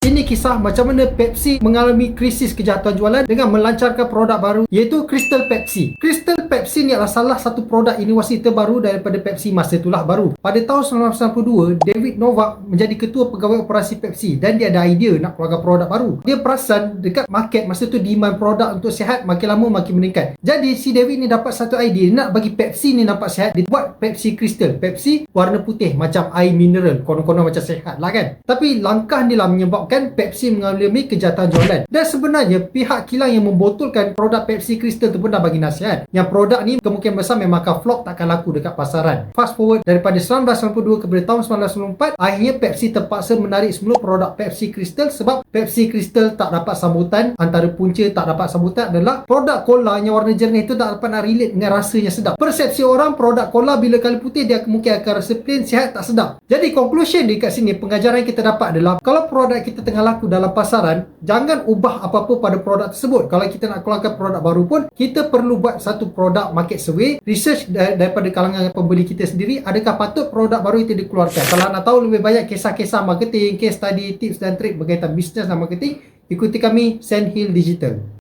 Ini kisah macam mana Pepsi mengalami krisis kejahatan jualan dengan melancarkan produk baru iaitu Crystal Pepsi. Crystal Pepsi ni adalah salah satu produk inovasi terbaru daripada Pepsi masa itulah baru. Pada tahun 1992, David Novak menjadi ketua pegawai operasi Pepsi dan dia ada idea nak keluarkan produk baru. Dia perasan dekat market masa tu demand produk untuk sihat makin lama makin meningkat. Jadi si David ni dapat satu idea nak bagi Pepsi ni nampak sihat. Dia buat Pepsi Crystal. Pepsi warna putih macam air mineral. Konon-konon macam sihat lah kan. Tapi langkah ni lah menyebabkan menyebabkan Pepsi mengalami kejahatan jualan. Dan sebenarnya pihak kilang yang membotolkan produk Pepsi Crystal tu pun dah bagi nasihat. Yang produk ni kemungkinan besar memang akan flop takkan laku dekat pasaran. Fast forward daripada 1992 kepada tahun 1994, akhirnya Pepsi terpaksa menarik semua produk Pepsi Crystal sebab Pepsi Crystal tak dapat sambutan. Antara punca tak dapat sambutan adalah produk cola yang warna jernih itu tak dapat nak relate dengan rasanya sedap. Persepsi orang produk cola bila kali putih dia mungkin akan rasa plain, sihat, tak sedap. Jadi conclusion di kat sini pengajaran kita dapat adalah kalau produk kita tengah laku dalam pasaran, jangan ubah apa-apa pada produk tersebut. Kalau kita nak keluarkan produk baru pun, kita perlu buat satu produk market survey, research daripada kalangan pembeli kita sendiri, adakah patut produk baru itu dikeluarkan. Kalau nak tahu lebih banyak kisah-kisah marketing, case study, tips dan trik berkaitan bisnes dan marketing, ikuti kami Sandhill Digital.